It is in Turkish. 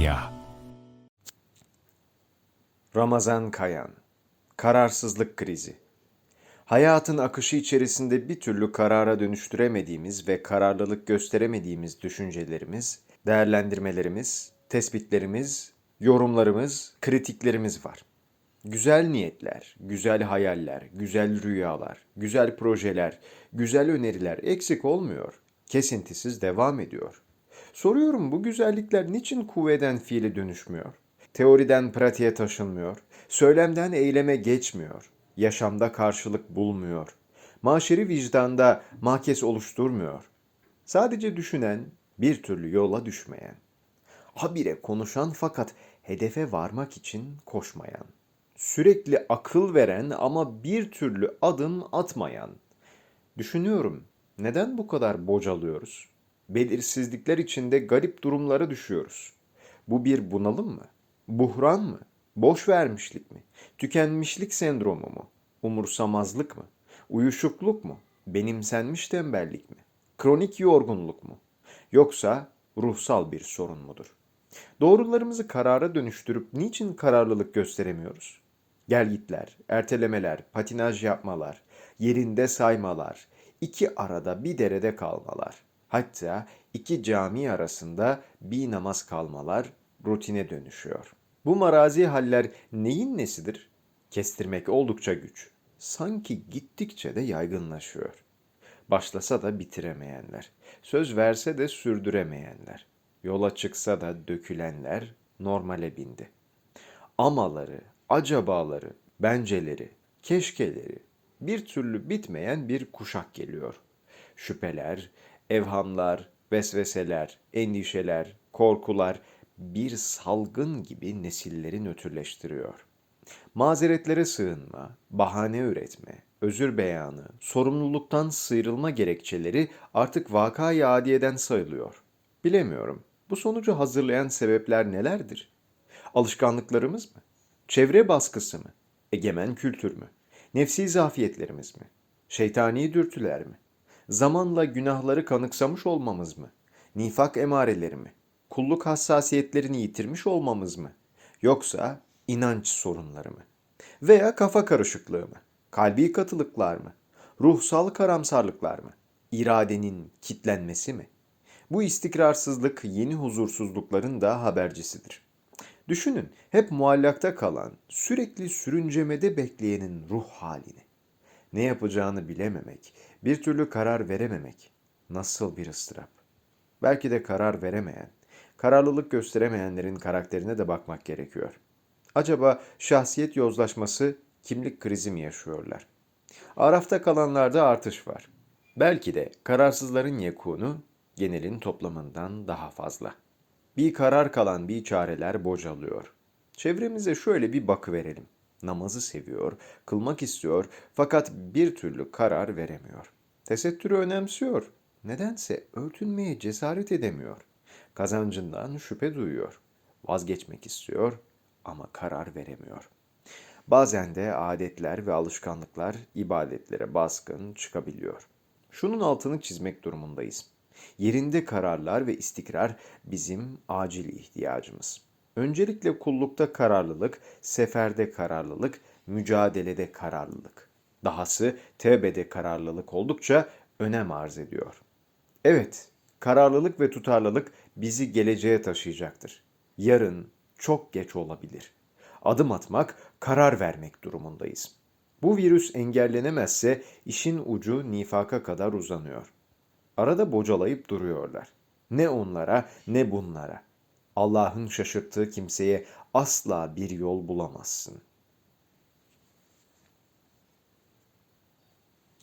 Medya Ramazan Kayan Kararsızlık Krizi Hayatın akışı içerisinde bir türlü karara dönüştüremediğimiz ve kararlılık gösteremediğimiz düşüncelerimiz, değerlendirmelerimiz, tespitlerimiz, yorumlarımız, kritiklerimiz var. Güzel niyetler, güzel hayaller, güzel rüyalar, güzel projeler, güzel öneriler eksik olmuyor. Kesintisiz devam ediyor. Soruyorum bu güzellikler niçin kuvveden fiile dönüşmüyor? Teoriden pratiğe taşınmıyor, söylemden eyleme geçmiyor, yaşamda karşılık bulmuyor, maşeri vicdanda mahkes oluşturmuyor. Sadece düşünen, bir türlü yola düşmeyen. Habire konuşan fakat hedefe varmak için koşmayan. Sürekli akıl veren ama bir türlü adım atmayan. Düşünüyorum, neden bu kadar bocalıyoruz? Belirsizlikler içinde garip durumlara düşüyoruz. Bu bir bunalım mı? Buhran mı? Boş vermişlik mi? Tükenmişlik sendromu mu? Umursamazlık mı? Uyuşukluk mu? Benimsenmiş tembellik mi? Kronik yorgunluk mu? Yoksa ruhsal bir sorun mudur? Doğrularımızı karara dönüştürüp niçin kararlılık gösteremiyoruz? Gelgitler, ertelemeler, patinaj yapmalar, yerinde saymalar, iki arada bir derede kalmalar, hatta iki cami arasında bir namaz kalmalar rutine dönüşüyor. Bu marazi haller neyin nesidir? Kestirmek oldukça güç. Sanki gittikçe de yaygınlaşıyor. Başlasa da bitiremeyenler, söz verse de sürdüremeyenler, yola çıksa da dökülenler normale bindi. Amaları, acabaları, benceleri, keşkeleri bir türlü bitmeyen bir kuşak geliyor. Şüpheler, evhamlar, vesveseler, endişeler, korkular bir salgın gibi nesilleri nötrleştiriyor. Mazeretlere sığınma, bahane üretme, özür beyanı, sorumluluktan sıyrılma gerekçeleri artık vakayı adiyeden sayılıyor. Bilemiyorum. Bu sonucu hazırlayan sebepler nelerdir? Alışkanlıklarımız mı? Çevre baskısı mı? Egemen kültür mü? Nefsi zafiyetlerimiz mi? Şeytani dürtüler mi? Zamanla günahları kanıksamış olmamız mı? Nifak emareleri mi? Kulluk hassasiyetlerini yitirmiş olmamız mı? Yoksa inanç sorunları mı? Veya kafa karışıklığı mı? Kalbi katılıklar mı? Ruhsal karamsarlıklar mı? İradenin kitlenmesi mi? Bu istikrarsızlık yeni huzursuzlukların da habercisidir. Düşünün hep muallakta kalan, sürekli sürüncemede bekleyenin ruh halini. Ne yapacağını bilememek, bir türlü karar verememek. Nasıl bir ıstırap. Belki de karar veremeyen, kararlılık gösteremeyenlerin karakterine de bakmak gerekiyor. Acaba şahsiyet yozlaşması, kimlik krizi mi yaşıyorlar? Arafta kalanlarda artış var. Belki de kararsızların yekunu genelin toplamından daha fazla. Bir karar kalan bir çareler bocalıyor. Çevremize şöyle bir bakı verelim. Namazı seviyor, kılmak istiyor fakat bir türlü karar veremiyor. Tesettürü önemsiyor. Nedense örtünmeye cesaret edemiyor. Kazancından şüphe duyuyor. Vazgeçmek istiyor ama karar veremiyor. Bazen de adetler ve alışkanlıklar ibadetlere baskın çıkabiliyor. Şunun altını çizmek durumundayız. Yerinde kararlar ve istikrar bizim acil ihtiyacımız. Öncelikle kullukta kararlılık, seferde kararlılık, mücadelede kararlılık. Dahası tevbede kararlılık oldukça önem arz ediyor. Evet, kararlılık ve tutarlılık bizi geleceğe taşıyacaktır. Yarın çok geç olabilir. Adım atmak, karar vermek durumundayız. Bu virüs engellenemezse işin ucu nifaka kadar uzanıyor. Arada bocalayıp duruyorlar. Ne onlara ne bunlara. Allah'ın şaşırttığı kimseye asla bir yol bulamazsın.